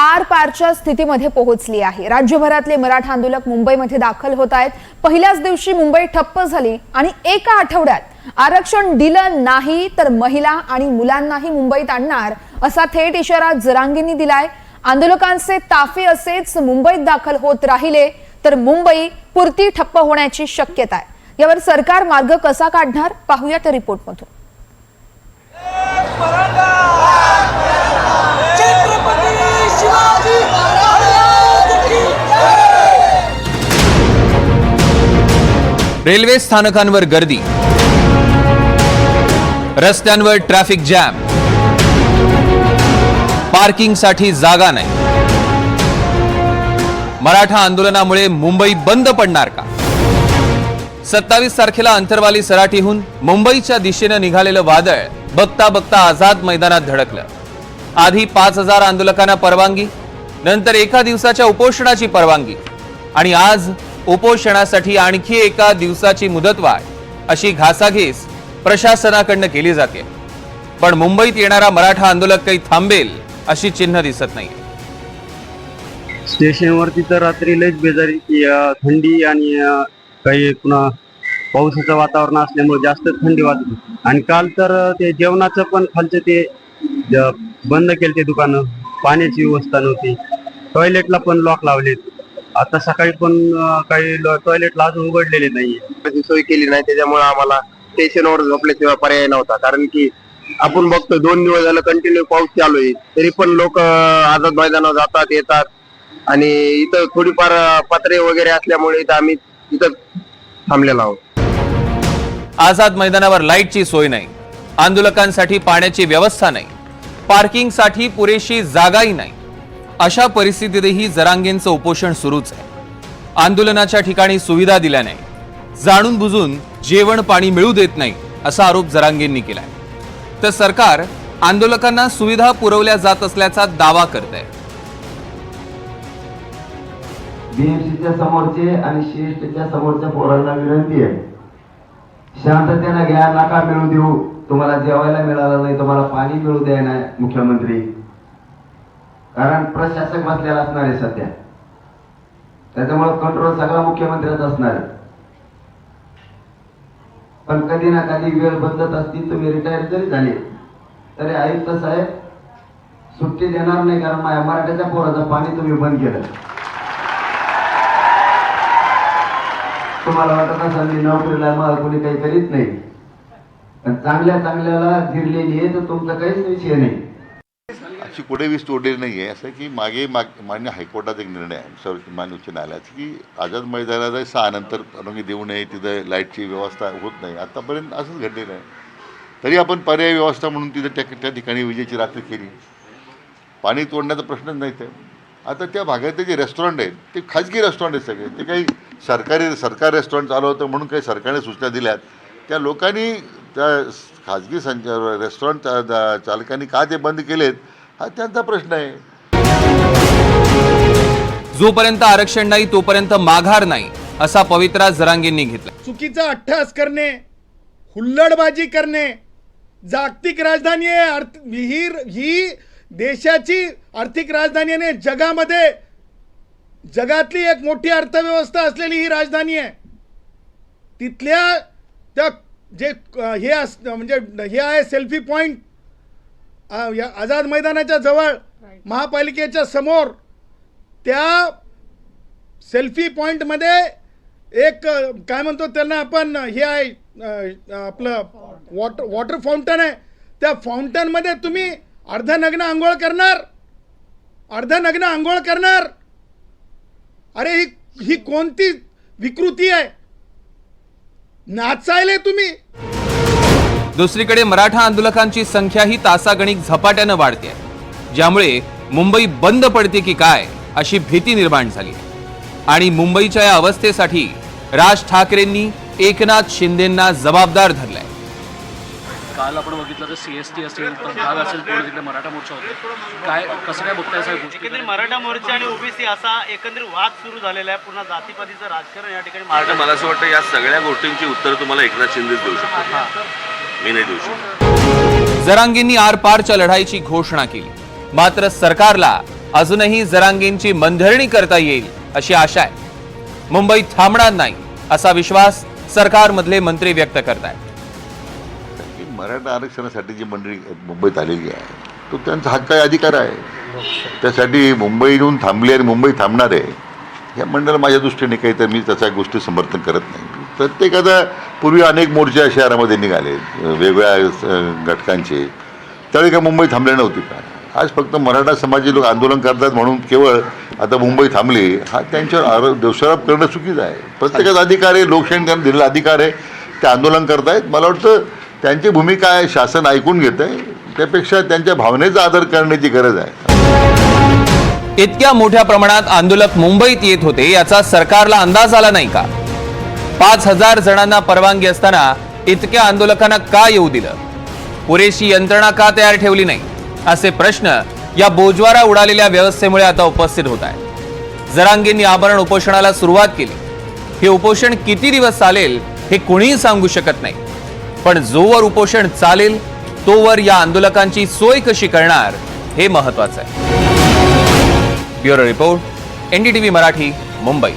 R पारच्या स्थितीमध्ये पोहोचली आहे. राज्यभरातले मराठा आंदोलक मुंबईमध्ये दाखल होत आहेत. पहिल्याच दिवशी मुंबई ठप्प झाली आणि एका आठवड्यात आरक्षण दिलं नाही तर महिला आणि मुलांनाही मुंबईत आणणार असा थेट इशारा जरांगींनी दिलाय. आंदोलकांचे ताफे असेच मुंबईत दाखल होत राहिले तर मुंबई पुरती ठप्प होण्याची शक्यता आहे. यावर सरकार मार्ग कसा काढणार? पाहूयात रिपोर्टमधून. रेल्वे स्थानकांवर गर्दी. रस्त्यांवर ट्रॅफिक जॅम. पार्किंगसाठी जागा नाही. मराठा आंदोलनामुळे मुंबई बंद पडणार का? सत्तावीस तारखेला अंतरवाली सराटीहून मुंबईच्या दिशेनं निघालेलं वादळ बघता बघता आझाद मैदानात धडकलं. आधी पाच हजार आंदोलकांना परवानगी नंतर एका दिवसाच्या उपोषणाची परवानगी आणि आज उपोषणासाठी आणखी एका दिवसाची मुदतवाढ अशी घासाघीस प्रशासनाकडनं केली जाते. पण मुंबईत येणारा मराठा आंदोलक काही थांबेल अशी चिन्ह दिसत नाही स्टेशनवरती तर रात्री लयच बेजारी थंडी आणि काही पुन्हा पावसाचं वातावरण असल्यामुळे जास्त थंडी वाजली. आणि काल तर ते जेवणाचं पण खालचं ते बंद केले ते दुकानं. पाण्याची व्यवस्था नव्हती. टॉयलेटला पण लॉक लावलेत. आता सकाळी पण काही टॉयलेटला अजून उघडलेले नाहीये. सोय केली नाही त्याच्यामुळे आम्हाला स्टेशनवर झोपल्याशिवाय पर्याय नव्हता. कारण की आपण बघतो दोन दिवस झालं कंटिन्यू पाऊस चालू आहे. तरी पण लोक आझाद मैदानावर जातात येतात. आणि इथं थोडीफार पत्रे वगैरे असल्यामुळे इथं आम्ही इथं थांबलेलो आहोत. आझाद मैदानावर लाईटची सोय नाही. आंदोलकांसाठी पाण्याची व्यवस्था नाही. पार्किंगसाठी पुरेशी जागाही नाही. अशा परिस्थितीतही जरांगेंचं उपोषण सुरूच आहे. आंदोलनाच्या ठिकाणी सुविधा दिल्या नाही जाणून बुजून जेवण पाणी मिळू देत नाही असा आरोप जरांगेंनी केलाय. तर सरकार आंदोलकांना सुविधा पुरवल्या जात असल्याचा दावा करत आहे बीएमसीच्या समोरचे आणि सीएसटीच्या समोरच्या पोरांना विनंती आहे. शांततेनं घ्या नका मिळू देऊ. तुम्हाला जेवायला मिळालं नाही तुम्हाला पाणी मिळू द्या नाही मुख्यमंत्री. कारण प्रशासक बसलेला असणार आहे सध्या. त्याच्यामुळे कंट्रोल सगळा मुख्यमंत्र्याचा असणार आहे. पण कधी ना कधी वेळ बदलत असती तुम्ही रिटायर जरी झाले तरी आयुक्त साहेब सुट्टी देणार नाही कारण माझ्या मराठ्याच्या पोराचं पाणी तुम्ही बंद केलं. तुम्हाला वाटत असेल मी नोकरीला मला कोणी काही करीत नाही. पण चांगल्या चांगल्याला गिरलेली आहे तर तुमचा काहीच विषय नाही. अशी कुठे वीज तोडलेली नाही आहे असं की मागे माग मान्य हायकोर्टाचा एक निर्णय आहे. सर्व मान्य उच्च न्यायालयाचा की आझाद मैदानाला सहा नंतर परवानगी देऊ नये तिथं लाईटची व्यवस्था होत नाही. आत्तापर्यंत असंच घडलेलं आहे. तरी आपण पर्यायी व्यवस्था म्हणून तिथं त्या त्या ठिकाणी विजेची रात्री केली. पाणी तोडण्याचा प्रश्नच नाही ते आता त्या भागातले जे रेस्टॉरंट आहेत ते खाजगी रेस्टॉरंट आहेत सगळे. ते काही सरकारी सरकार रेस्टॉरंट चालवतं म्हणून काही सरकारने सूचना दिल्यात. त्या लोकांनी त्या खाजगी संच रेस्टॉरंट चालकांनी का ते बंद केलेत? हा त्यांचा प्रश्न आहे. जोपर्यंत आरक्षण नाही तोपर्यंत माघार नाही असा पवित्रा जरांगेंनी घेतला. चुकीचा अट्टहास करणे हुल्लडबाजी करणे जागतिक राजधानी आहे अर्थ ही ही देशाची आर्थिक राजधानी आहे जगामध्ये जगातली एक मोठी अर्थव्यवस्था असलेली ही राजधानी आहे. तिथल्या त्या जे हे अस म्हणजे हे आहे सेल्फी पॉईंट या आझाद मैदानाच्या जवळ महापालिकेच्या समोर त्या सेल्फी पॉईंटमध्ये एक काय म्हणतो त्यांना आपण हे आहे आपलं वॉटर वॉटर फाउंटन आहे. त्या फाउंटनमध्ये तुम्ही अर्धनग्न आंघोळ करणार. अर्धनग्न आंघोळ करणार. अरे ही ही कोणती विकृती आहे? नाचायले तुम्ही. दुसरीकडे मराठा आंदोलकांची संख्याही तासागणिक झपाट्यानं वाढते ज्यामुळे मुंबई बंद पडते की काय अशी भीती निर्माण झाली. आणि मुंबईच्या या अवस्थेसाठी राज ठाकरेंनी एकनाथ शिंदेंना जबाबदार धरलाय. काल आपण बघितलं तर सी एस टी असेल तर भाग असेल तिकडे मराठा मोर्चा होते. काय कसं काय बघताय एकंदरीत मराठा मोर्चा आणि ओबीसी असा एकंदरीत वाद सुरू झालेला आहे. पुन्हा जातीपातीचं राजकारण या ठिकाणी मला असं वाटतं या सगळ्या गोष्टींची उत्तर तुम्हाला एकनाथ शिंदेच देऊ शकतो मी नाही देऊ शकतो जरांगींनी आरपारच्या लढाईची घोषणा केली. मात्र सरकारला अजूनही जरांगेंची मनधरणी करता येईल अशी आशा आहे. मुंबई थांबणार नाही असा विश्वास सरकारमधले मंत्री व्यक्त करतायत. मराठा आरक्षणासाठी जी मंडळी मुंबईत आलेली आहे तो त्यांचा हक्काचा अधिकार आहे. त्यासाठी मुंबईहून थांबली आणि मुंबई थांबणार आहे या मंडळाला माझ्या दृष्टीने काही तर मी त्याच्या गोष्टी समर्थन करत नाही. प्रत्येकाचा पूर्वी अनेक मोर्चे शहरामध्ये निघाले वेगवेगळ्या घटकांचे. त्यावेळी काय मुंबई थांबले नव्हती का? आज फक्त मराठा समाजी लोक आंदोलन करतात म्हणून केवळ आता मुंबई थांबली हा त्यांच्यावर आरोप दोषारोप करणं चुकीचं आहे. प्रत्येकाचा अधिकार आहे लोकशाही त्यांना दिलेला अधिकार आहे ते आंदोलन करतायत. मला वाटतं त्यांची भूमिका आहे शासन ऐकून घेत आहे त्यापेक्षा त्यांच्या भावनेचा आदर करण्याची गरज आहे. इतक्या मोठ्या प्रमाणात आंदोलक मुंबईत येत होते याचा सरकारला अंदाज आला नाही का? पाच हजार जणांना परवानगी असताना इतक्या आंदोलकांना का येऊ दिलं? पुरेशी यंत्रणा का तयार ठेवली नाही? असे प्रश्न या बोजवारा उडालेल्या व्यवस्थेमुळे आता उपस्थित होत आहे जरांगेंनी आभरण उपोषणाला सुरुवात केली. हे उपोषण किती दिवस चालेल हे कुणीही सांगू शकत नाही. पण जोवर उपोषण चालेल तोवर या आंदोलकांची सोय कशी करणार हे महत्वाचं आहे. Bureau report NDTV Marathi Mumbai.